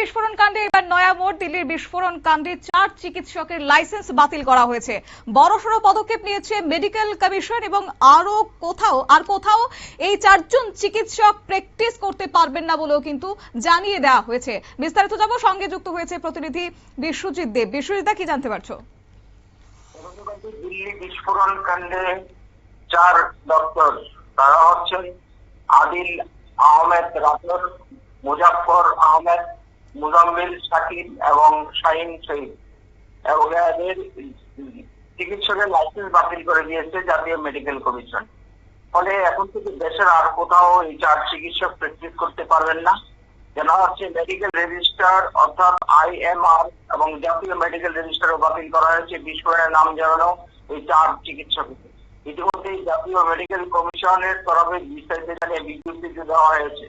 বিস্ফোরণ কাণ্ডে এবার নয়া মোড় দিল্লির বিস্ফোরণ কাণ্ডে চার চিকিৎসকের লাইসেন্স বাতিল করা হয়েছে। বড়সড় পদক্ষেপ নিয়েছে মেডিকেল কমিশন এবং আরও কোথাও, আর কোথাও এই চারজন চিকিৎসক প্র্যাকটিস করতে পারবেন না বলেও কিন্তু জানিয়ে দেওয়া হয়েছে। বিস্তারিত যাব সঙ্গে যুক্ত হয়েছে প্রতিনিধি বিশ্বজিৎ দেব। বিশ্বজিৎ কি জানতে পারছ? দিল্লি বিস্ফোরণ কাণ্ডে চার ডক্টর তারা হচ্ছেন আদিল আহমেদ রাতর মুজাফর আহমেদ মুজাম্মিল শাকির এবং শাহিন শহীদ। এবং এদের চিকিৎসকের লাইসেন্স বাতিল করে দিয়েছে জাতীয় মেডিকেল কমিশন ফলে এখন থেকে দেশের আর কোথাও এই চার চিকিৎসক প্র্যাকটিস করতে পারবেন না। যেন হচ্ছে মেডিকেল রেজিস্টার অর্থাৎ আইএমআর এবং জাতীয় মেডিকেল রেজিস্টারও বাতিল করা হয়েছে, বিস্ফোরণের নাম জানানো এই চার চিকিৎসক ইতিমধ্যে জাতীয় মেডিকেল কমিশনের তরফে বিস্তারিত জানিয়ে বিজ্ঞপ্তি দেওয়া হয়েছে।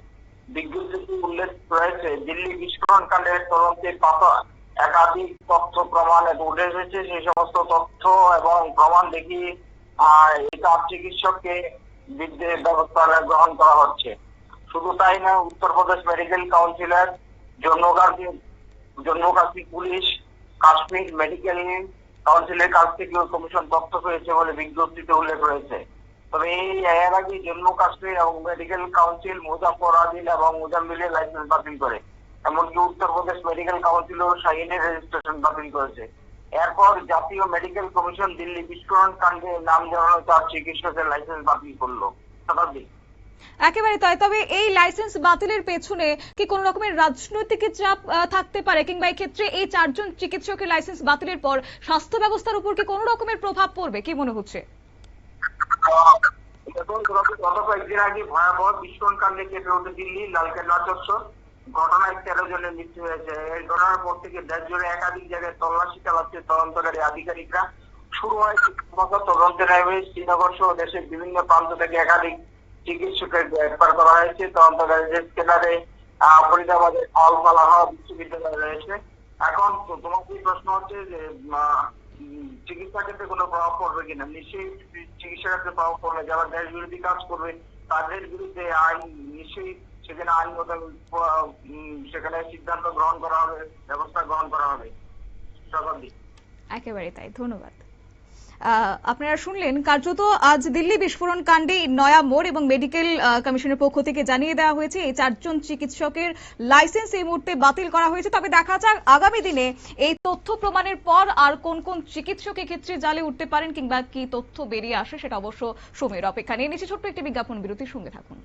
বিজ্ঞপ্তিতে উল্লেখ রয়েছে, দিল্লি তদন্তে পাতা একাধিক তথ্য প্রমাণ উঠে এসেছে। সেই সমস্ত তথ্য এবং প্রমাণ এই চার চিকিৎসককে ব্যবস্থা গ্রহণ করা হচ্ছে। শুধু তাই না উত্তরপ্রদেশ মেডিকেল কাউন্সিলের, জম্মু কাশ্মীর জম্মু কাশ্মীর পুলিশ, কাশ্মীর মেডিকেল কাউন্সিলের কাছ থেকেও কমিশন তথ্য পেয়েছে বলে বিজ্ঞপ্তিতে উল্লেখ রয়েছে। তবে এই এর আগে জম্মু কাশ্মীর এবং মেডিকেল কাউন্সিল মুজাফর আদিল এবং মুজাম্মিলের লাইসেন্স বাতিল করে। এমনকি উত্তরপ্রদেশ মেডিকেল কাউন্সিলও শাহিনের রেজিস্ট্রেশন বাতিল করেছে। এরপর জাতীয় মেডিকেল কমিশন দিল্লি বিস্ফোরণ কাণ্ডে নাম জানানো চিকিৎসকের লাইসেন্স বাতিল করল। শতাব্দী। একেবারে তাই। তবে এই লাইসেন্স বাতিলের পেছনে কি কোনো রকমের রাজনৈতিক চাপ থাকতে পারে? কিংবা এই ক্ষেত্রে এই চারজন চিকিৎসকের লাইসেন্স বাতিলের পর স্বাস্থ্য ব্যবস্থার উপর কি কোনো রকমের প্রভাব পড়বে? কি মনে হচ্ছে? এখন গত কয়েকদিন আগে ভয়াবহ বিস্ফোরণ কাণ্ডে কেঁপে ওঠে দিল্লি, লালকেল্লা, চত্বর। ঘটনায় তেরো জনের মৃত্যু হয়েছে। এই ঘটনার পর থেকে দেশ জুড়ে একাধিক জায়গায় তল্লাশি চালাচ্ছে তদন্তকারী আধিকারিকরা। শুরু হয় তদন্তে নেমে শ্রীনগর সহ দেশের বিভিন্ন প্রান্ত থেকে একাধিক চিকিৎসকের গ্রেফতার করা হয়েছে। তদন্তকারীদের কেনারে আহ ফরিদাবাদের আল বিশ্ববিদ্যালয় রয়েছে। এখন তোমার প্রশ্ন হচ্ছে যে ক্ষেত্রে কোনো প্রভাব পড়বে কিনা? নিশ্চয়ই চিকিৎসা ক্ষেত্রে প্রভাব পড়বে, যারা দেশ বিরোধী কাজ করবে, তাদের বিরুদ্ধে আইন, নিশ্চয়ই সেখানে আইন সেখানে সিদ্ধান্ত গ্রহণ করা হবে, ব্যবস্থা গ্রহণ করা হবে। একেবারে তাই, ধন্যবাদ। আপনারা শুনলেন, কার্যত আজ দিল্লি বিস্ফোরণ কাণ্ডে নয়া মোড় এবং মেডিকেল কমিশনের পক্ষ থেকে জানিয়ে দেওয়া হয়েছে, এই চারজন চিকিৎসকের লাইসেন্স এই মুহূর্তে বাতিল করা হয়েছে। তবে দেখা যাক আগামী দিনে এই তথ্য প্রমাণের পর আর কোন কোন চিকিৎসক ক্ষেত্রে জালে উঠতে পারেন কিংবা কি তথ্য বেরিয়ে আসে, সেটা অবশ্য সময়ের অপেক্ষা নিয়ে। নিচ্ছে ছোট্ট একটি বিজ্ঞাপন বিরতির সঙ্গে থাকুন।